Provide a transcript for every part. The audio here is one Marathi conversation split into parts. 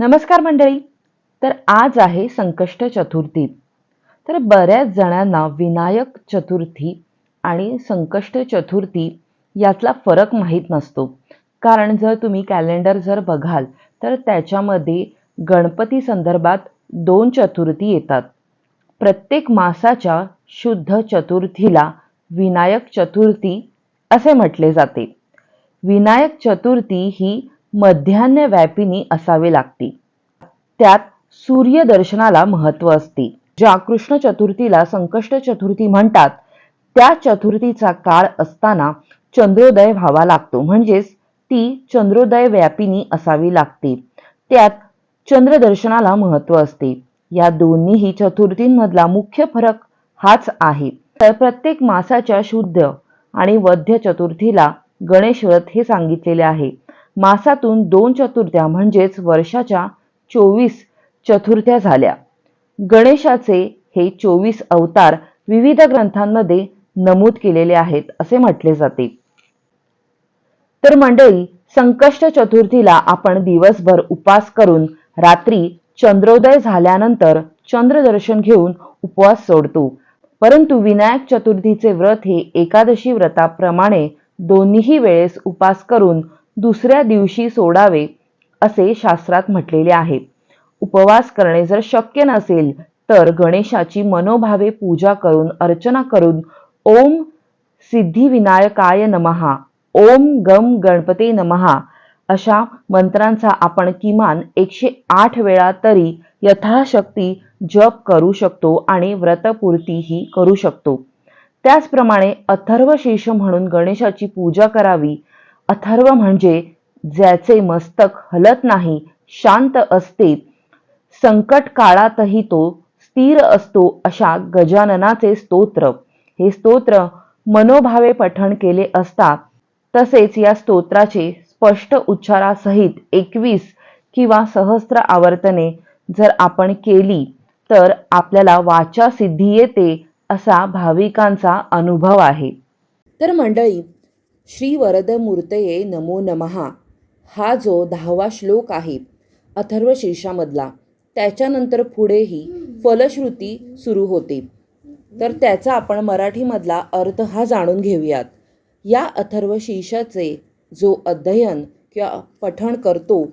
नमस्कार मंडळी. तर आज आहे संकष्ट चतुर्थी. तर बऱ्याच जणांना विनायक चतुर्थी आणि संकष्ट चतुर्थी यातला फरक माहीत नसतो. कारण जर तुम्ही कॅलेंडर जर बघाल तर त्याच्यामध्ये गणपती संदर्भात दोन चतुर्थी येतात. प्रत्येक मासाच्या शुद्ध चतुर्थीला विनायक चतुर्थी असे म्हटले जाते. विनायक चतुर्थी ही मध्यान्ह व्यापिनी असावी लागते. त्यात सूर्यदर्शनाला महत्त्व असते. ज्या कृष्ण चतुर्थीला संकष्ट चतुर्थी म्हणतात त्या चतुर्थीचा काळ असताना चंद्रोदय व्हावा लागतो. म्हणजेच ती चंद्रोदय व्यापिनी असावी लागते. त्यात चंद्रदर्शनाला महत्त्व असते. या दोन्हीही चतुर्थींमधला मुख्य फरक हाच आहे. तर प्रत्येक मासाच्या शुद्ध आणि वध्य चतुर्थीला गणेश व्रत हे सांगितलेले आहे. मासातून दोन चतुर्थ्या म्हणजेच वर्षाच्या चोवीस चतुर्थ्या झाल्या. गणेशाचे हे चोवीस अवतार विविध ग्रंथांमध्ये नमूद केलेले आहेत असे म्हटले जाते. तर मंडळी संकष्ट चतुर्थीला आपण दिवसभर उपास करून रात्री चंद्रोदय झाल्यानंतर चंद्रदर्शन घेऊन उपवास सोडतो. परंतु विनायक चतुर्थीचे व्रत हे एकादशी व्रताप्रमाणे दोन्हीही वेळेस उपास करून दुसऱ्या दिवशी सोडावे असे शास्त्रात म्हटलेले आहे. उपवास करणे जर शक्य नसेल तर गणेशाची मनोभावे पूजा करून अर्चना करून ओम सिद्धिविनायकाय नमहा ओम गम गणपते नमहा अशा मंत्रांचा आपण किमान एकशे आठ वेळा तरी यथाशक्ती जप करू शकतो आणि व्रतपूर्तीही करू शकतो. त्याचप्रमाणे अथर्व म्हणून गणेशाची पूजा करावी अथर्व म्हणजे ज्याचे मस्तक हलत नाही शांत असते. संकट काळातही तो स्थिर असतो अशा गजाननाचे स्तोत्र. हे स्तोत्र मनोभावे पठण केले असता तसेच या स्तोत्राचे स्पष्ट उच्चारासहित एकवीस किंवा सहस्त्र आवर्तने जर आपण केली तर आपल्याला वाचा सिद्धी येते असा भाविकांचा अनुभव आहे. तर मंडळी श्री वरद मूर्तये नमो. नमहा हा जो दहावा श्लोक आहे अथर्व शीर्षामधला त्याच्यानंतर पुढेही फलश्रुती सुरू होते. तर त्याचा आपण मराठीमधला अर्थ हा जाणून घेऊयात. या अथर्व शीर्षाचे जो अध्ययन किंवा पठण करतो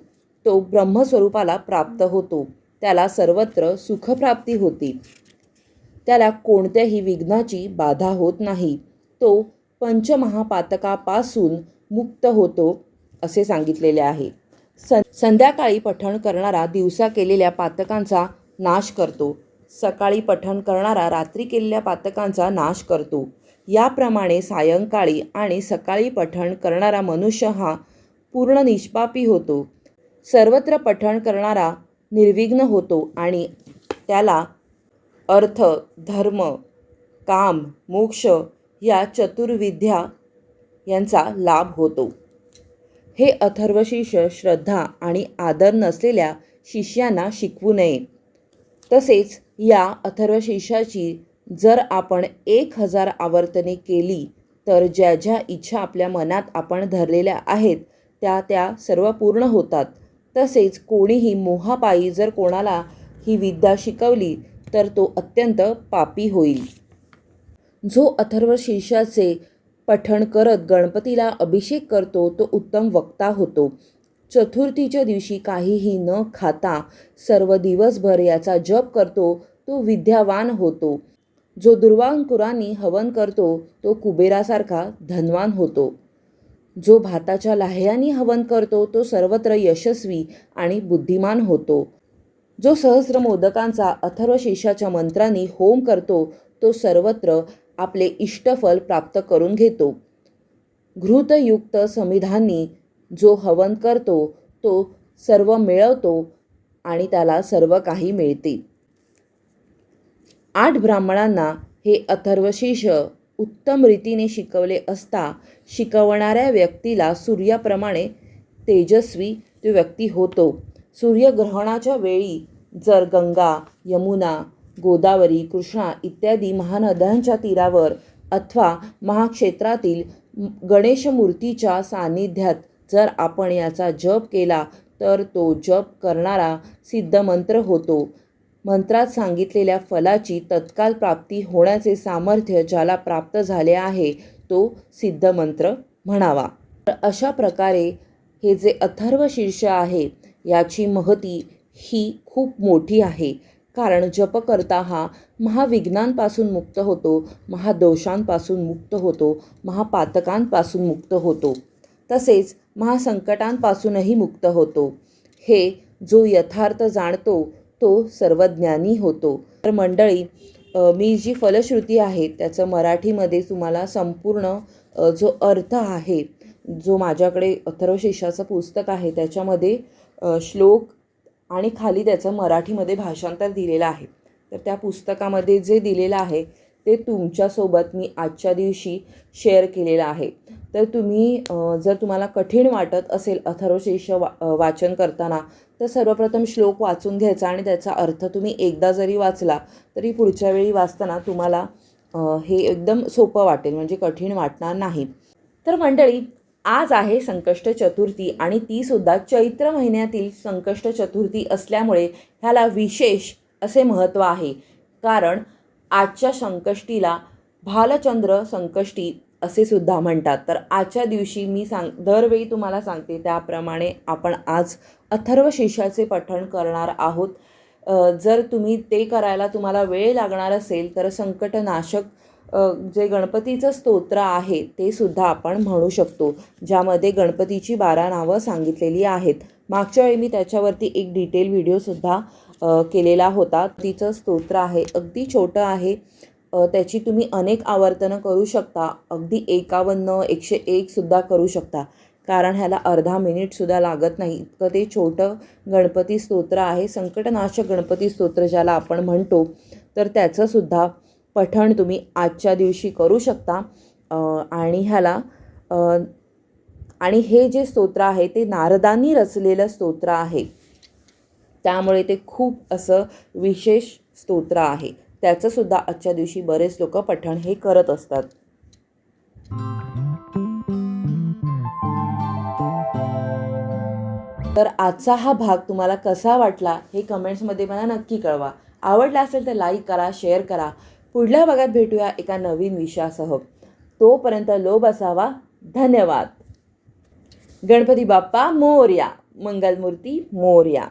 तो ब्रह्मस्वरूपाला प्राप्त होतो. त्याला सर्वत्र सुखप्राप्ती होते. त्याला कोणत्याही विघ्नाची बाधा होत नाही. तो पंचमहापातकापासून मुक्त होतो असे सांगितलेले आहे. सं संध्याकाळी पठण करणारा दिवसा केलेल्या पातकांचा नाश करतो. सकाळी पठण करणारा रात्री केलेल्या पातकांचा नाश करतो. याप्रमाणे सायंकाळी आणि सकाळी पठण करणारा मनुष्य हा पूर्ण निष्पापी होतो. सर्वत्र पठण करणारा निर्विघ्न होतो आणि त्याला अर्थ धर्म काम मोक्ष या चतुर्विद्या यांचा लाभ होतो. हे अथर्वशीर्ष श्रद्धा आणि आदर नसलेल्या शिष्यांना शिकवू नये. तसेच या अथर्वशीर्षाची जर आपण एक हजार आवर्तने केली तर ज्या ज्या इच्छा आपल्या मनात आपण धरलेल्या आहेत त्या त्या सर्व पूर्ण होतात. तसेच कोणीही मोहापायी जर कोणाला ही विद्या शिकवली तर तो अत्यंत पापी होईल. जो अथर्व शीर्षाचे पठण करत गणपतीला अभिषेक करतो तो उत्तम वक्ता होतो. चतुर्थीच्या दिवशी काहीही न खाता सर्व दिवसभर याचा जप करतो तो विद्यावान होतो. जो दुर्वांकुरांनी हवन करतो तो कुबेरासारखा धनवान होतो. जो भाताच्या लाह्यांनी हवन करतो तो सर्वत्र यशस्वी आणि बुद्धिमान होतो. जो सहस्र मोदकांचा अथर्वशीर्ष्याच्या मंत्रांनी होम करतो तो सर्वत्र आपले इष्टफल प्राप्त करून घेतो. घृतयुक्त समिधांनी जो हवन करतो तो सर्व मिळवतो आणि त्याला सर्व काही मिळते. आठ ब्राह्मणांना हे अथर्वशीर्ष उत्तम रीतीने शिकवले असता शिकवणाऱ्या व्यक्तीला सूर्याप्रमाणे तेजस्वी तो व्यक्ती होतो. सूर्यग्रहणाच्या वेळी जर गंगा यमुना गोदावरी कृष्णा इत्यादी महानद्यांच्या तीरावर अथवा महाक्षेत्रातील गणेश मूर्तीच्या सान्निध्यात जर आपण याचा जप केला तर तो जप करणारा सिद्धमंत्र होतो. मंत्रात सांगितलेल्या फलाची तत्काल प्राप्ती होण्याचे सामर्थ्य ज्याला प्राप्त झाले आहे तो सिद्धमंत्र म्हणावा. तर अशा प्रकारे हे जे अथर्व शीर्ष आहे याची महती ही खूप मोठी आहे. कारण जपकर्ता हा महाविघ्नांपासून मुक्त होतो महादोषांपासून मुक्त होतो महापातकांपासून मुक्त होतो. तसेच महासंकटांपासूनही मुक्त होतो. हे जो यथार्थ जाणतो तो सर्वज्ञानी होतो. तर मंडळी मी जी फलश्रुती आहे त्याचं मराठीमध्ये तुम्हाला संपूर्ण जो अर्थ आहे जो माझ्याकडे अथर्वशेषाचं पुस्तक आहे त्याच्यामध्ये श्लोक आणि खाली त्याचं मराठीमध्ये भाषांतर दिलेलं आहे. तर त्या पुस्तकामध्ये जे दिलेलं आहे ते तुमच्यासोबत मी आजच्या दिवशी शेअर केलेलं आहे. तर तुम्ही जर तुम्हाला कठीण वाटत असेल अथर्वशीर्ष वा वाचन करताना तर सर्वप्रथम श्लोक वाचून घ्यायचा आणि त्याचा अर्थ तुम्ही एकदा जरी वाचला तरी पुढच्या वेळी वाचताना तुम्हाला हे एकदम सोपं वाटेल म्हणजे कठीण वाटणार नाही. तर मंडळी आज आहे संकष्ट चतुर्थी आणि ती सुद्धा चैत्र महिन्यातील संकष्ट चतुर्थी असल्यामुळे ह्याला विशेष असे महत्त्व आहे. कारण आजच्या संकष्टीला भालचंद्र संकष्टी असे सुद्धा म्हणतात. तर आजच्या दिवशी मी सांग दरवेळी तुम्हाला सांगते त्याप्रमाणे आपण आज अथर्व शिष्याचे पठण करणार आहोत. जर तुम्ही ते करायला तुम्हाला वेळ लागणार असेल तर संकटनाशक जे गणपतीचं स्तोत्र आहे ते सुद्धा आपण म्हणू शकतो ज्यामध्ये गणपतीची बारा नावं सांगितलेली आहेत. मागच्या वेळी मी त्याच्यावरती एक डिटेल व्हिडिओसुद्धा केलेला होता. तिचं स्तोत्र आहे अगदी छोटं आहे. त्याची तुम्ही अनेक आवर्तनं करू शकता अगदी एकावन्न एकशे एकसुद्धा करू शकता. कारण ह्याला अर्धा मिनिटसुद्धा लागत नाही. इतकं ते छोटं गणपती स्तोत्र आहे संकटनाशक गणपती स्तोत्र ज्याला आपण म्हणतो तर त्याचंसुद्धा पठण तुम्ही आजच्या दिवशी करू शकता. आणि ह्याला आणि हे जे स्तोत्र आहे ते नारदांनी रचलेलं स्तोत्र आहे. त्यामुळे ते खूप असं विशेष स्तोत्र आहे. त्याचंसुद्धा आजच्या दिवशी बरेच लोक पठण हे करत असतात. तर आजचा हा भाग तुम्हाला कसा वाटला हे कमेंट्समध्ये मला नक्की कळवा. आवडला असेल तर लाईक करा शेअर करा. पुढल्या भागात भेटूया एका नवीन विषयासह. तोपर्यंत लोभ असावा. धन्यवाद. गणपती बाप्पा मोर्या. मंगलमूर्ती मोर्या.